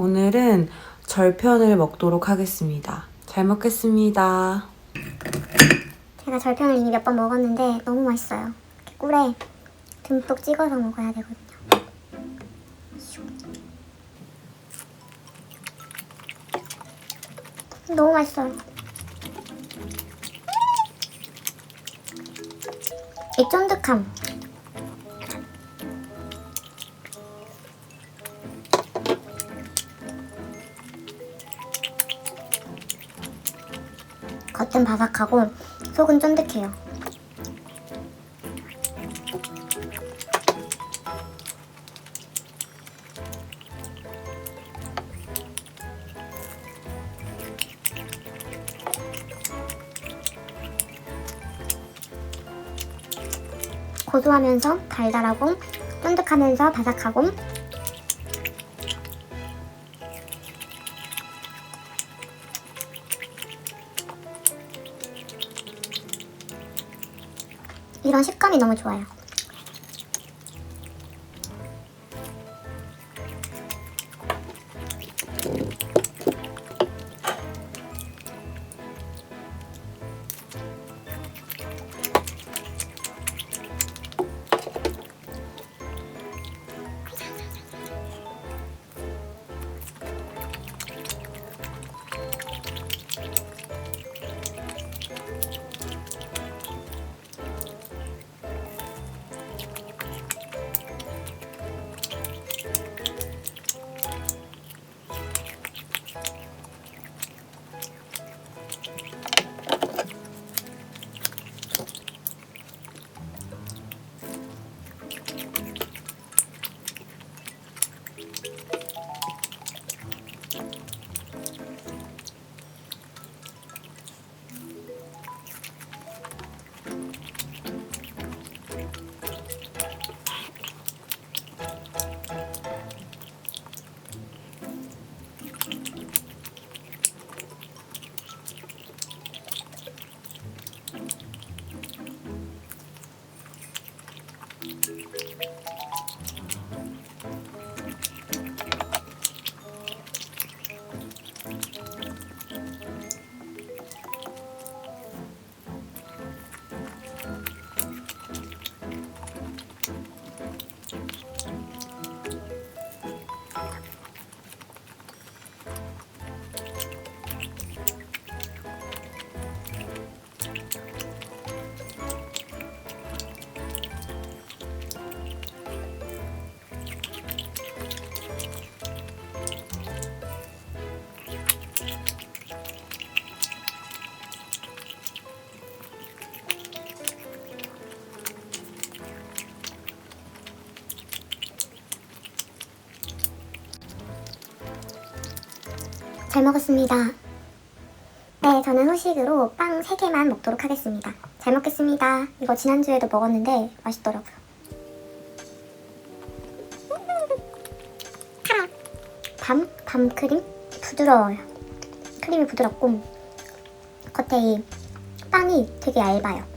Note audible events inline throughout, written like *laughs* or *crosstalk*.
네, 오늘은 절편을 먹도록 하겠습니다. 잘 먹겠습니다. 제가 절편을 이미 몇 번 먹었는데 너무 맛있어요. 꿀에 듬뿍 찍어서 먹어야 되거든요. 너무 맛있어요. 이 쫀득함. 겉은 바삭하고 속은 쫀득해요. 고소하면서 달달하고 쫀득하면서 바삭하고 식감이 너무 좋아요. 잘 먹었습니다. 네, 저는 후식으로 빵 3개만 먹도록 하겠습니다. 잘 먹겠습니다. 이거 지난주에도 먹었는데 맛있더라고요. 밤? 밤크림? 부드러워요. 크림이 부드럽고 겉에 이 빵이 되게 얇아요.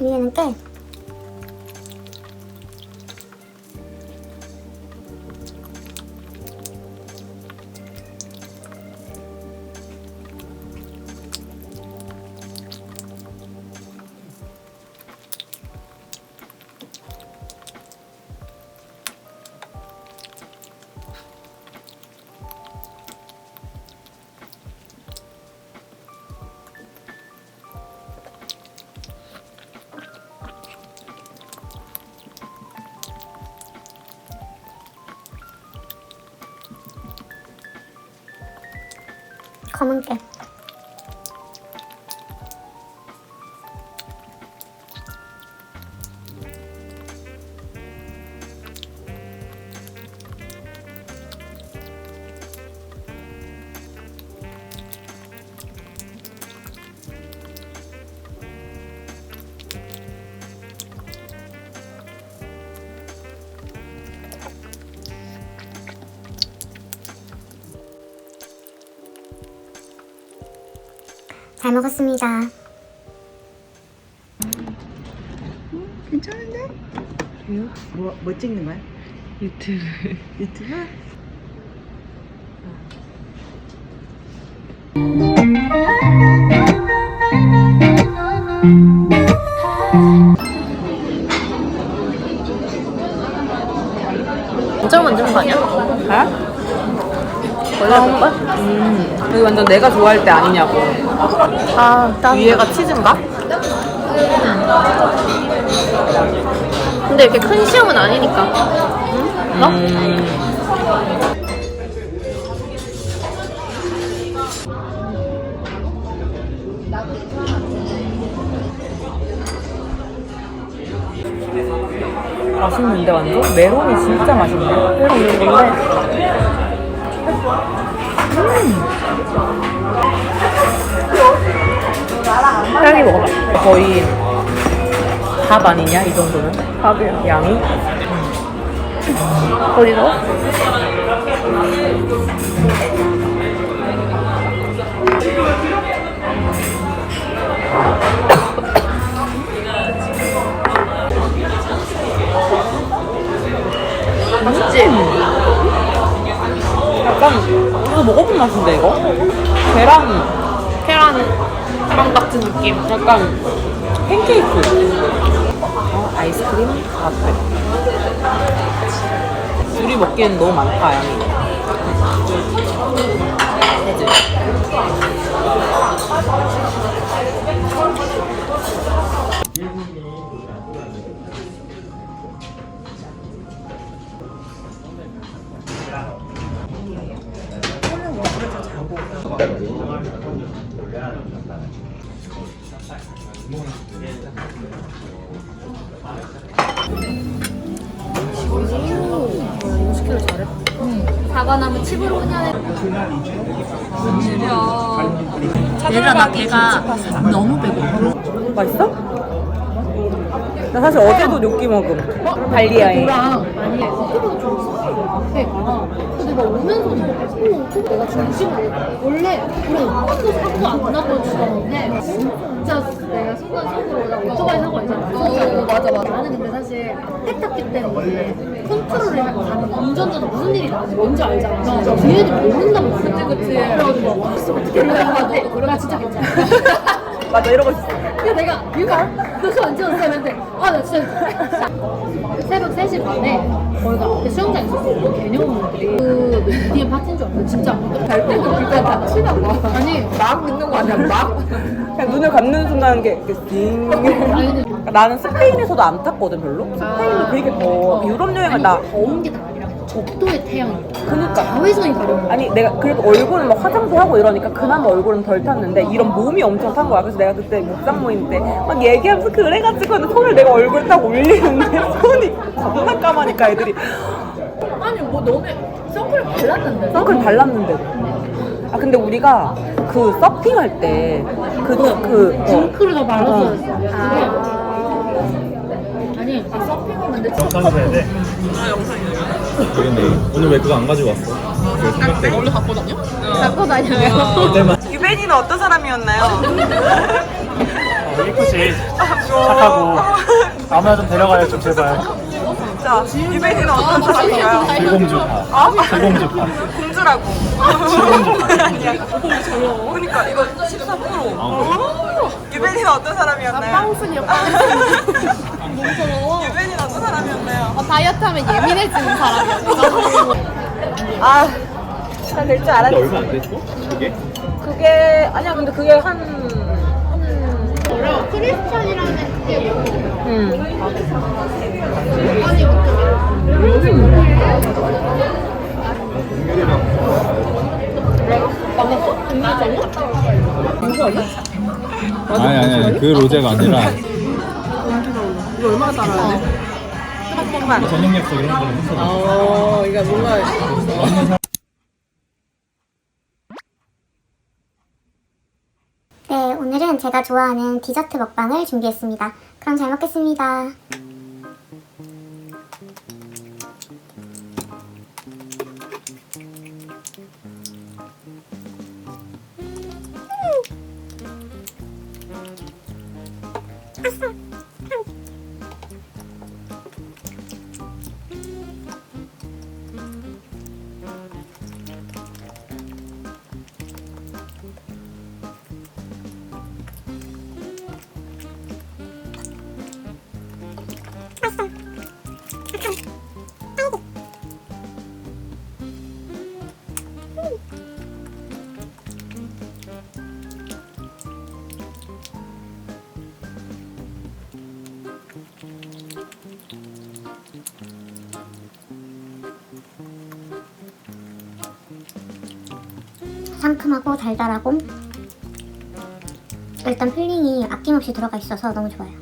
위에는 깨. 검은 깨. 잘 먹었습니다. 괜찮은데? 뭐, 뭐 찍는 거야? 유튜브. *laughs* 유튜브? 진짜 만드는 거 아니야? 아? 원래 그거? 음. 이거 완전 내가 좋아할 때 아니냐고. 아, 난 위에가 치즈인가? 근데 이렇게 큰 시험은 아니니까. 응? 어? 음. 맛있는데 완전? 메론이 진짜 맛있네. 메론 이런 건데. 음. 딸기 먹어봐. 거의 밥 아니냐 이 정도면? 밥이야. 양이? 어디 넣어? 맛있지? 약간 이거 먹어본 맛인데 이거? 계란 계란 빵 같은 느낌. 약간 팬케이크 어, 아이스크림 라떼 둘이 먹기엔 너무 많다 양이 그지? 사과나무 칩으로 그냥 얘들아 나 배가 너무 배고파 맛있어? 나 사실 어제도 뇨끼 먹음. 발리아에. 너랑 아니 줬어? 그러니까 근데 나 어머 어떻게 내가 진심으로 원래 우리 오빠도 사고 안 나고 주었는데 진짜 내가 순간적으로 나 오토바이 사고 있잖아. 어 맞아 맞아. 나는 근데 사실 앞에 탔기 때문에 컨트롤을 하고 가는 운전자도 무슨 일이 나는지 뭔지 알잖아. 뒤에도 모른단 말이야. 그치 그치 그래가지고 막 어떻게 너 그러다 진짜 괜찮아 *laughs* 맞아 이러고 있어. 그래서 내가 이거 너저 언제 왔어? 했는데 아나 진짜 *laughs* 새벽 3시 반에 거기가 앞에 수영장 있었어. 그 개념분들이 그 미디엄 파티인 줄 알았어. 진짜 잘 때도 그때 다치나 봐 아니. 막 있는 거 아니야? 막? 그냥 눈을 감는 순간 이게 이렇게 띵 아니 근데 나는 스페인에서도 안 탔거든 별로? 스페인은 되게 더워. 유럽 여행을 나 더운 게다 아니라 적도의 태양이. 그니까 자외선이 다른 거야 아니 내가 그래도 얼굴은 막 화장도 하고 이러니까 그나마 얼굴은 덜 탔는데 이런 몸이 엄청 탄 거야. 그래서 내가 그때 목상 모임 때 막 얘기하면서 그래가지고 손을 내가 얼굴에 딱 올리는데 *laughs* 손이 겁나 까마니까 애들이. 아니 뭐 너네 선크림 발랐는데. 선크림 발랐는데도 아 근데 우리가 그 서핑할 때그그 징크를 더 발랐어야 했어 아니 서핑하는데 영상이 돼야 돼. 아 영상이요? 그러네. 오늘 왜 그거 안 가지고 왔어? 내가 원래 갖고 다녀요 올 때만. 유벤이는 어떤 사람이었나요? 어, 이쁘지. 착하고. 아무나 좀 데려가요 좀 제발. 자 유벤이는 어떤 사람인가요? 불공주파. 불공주파. 공주라고 *laughs* 아니야 그러니까 이거 14% 아, 유벤이는 어떤 사람이었나요? 빵순이요 빵순 *laughs* 무서워 유벤이는 어떤 사람이었나요? 어, 다이어트 하면 예민해지는 사람이었어 아, 잘 될 줄 근데 알았지. 얼마 안 됐어? 그게? 그게 아니야, 근데 그게 한 크리스찬이라는 그게 뭐 음. 아니 아니 아니 아니 그 로제가 아니라 이거 얼마나 따라야 돼? 조금만. 저녁 약속 이런 거는 했어. 어, 이거 뭔가. 네, 오늘은 제가 좋아하는 디저트 먹방을 준비했습니다. 그럼 잘 먹겠습니다. 상큼하고 달달하고 일단 필링이 아낌없이 들어가 있어서 너무 좋아요.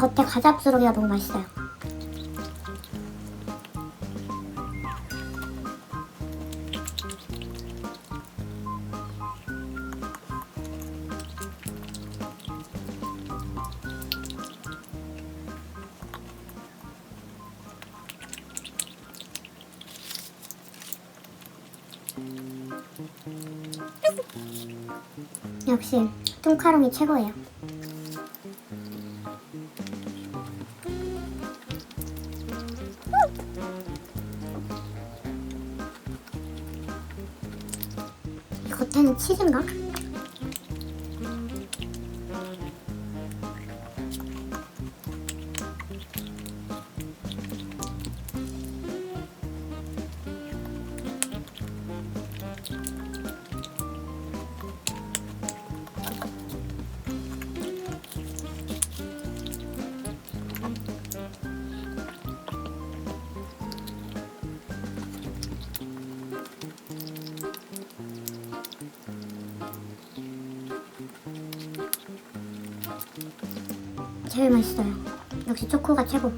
겉에 과자 부스러기가 너무 맛있어요. 역시 뚱카롱이 최고예요. 겉에는 치즈인가? 제일 맛있어요. 역시 초코가 최고.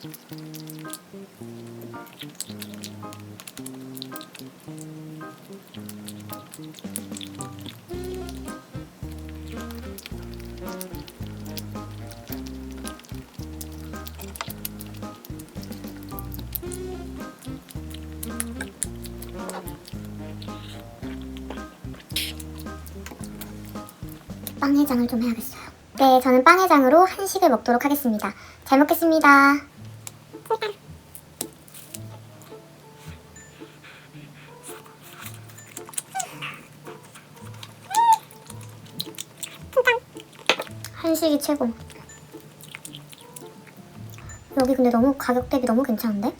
빵 해장을 좀 해야겠어요. 네, 저는 빵 해장으로 한식을 먹도록 하겠습니다. 잘 먹겠습니다. 한식이 최고. 여기 근데 너무 가격 대비 너무 괜찮은데?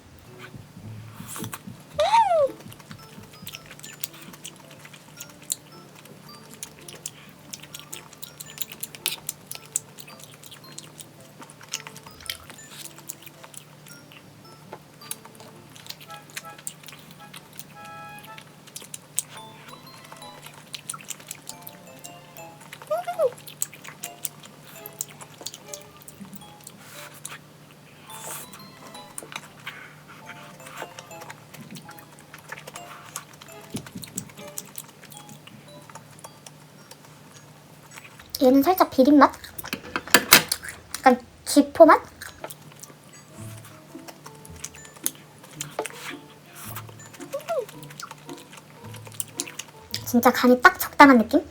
얘는 살짝 비린 맛? 약간 쥐포 맛? 진짜 간이 딱 적당한 느낌?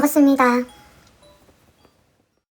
먹었습니다.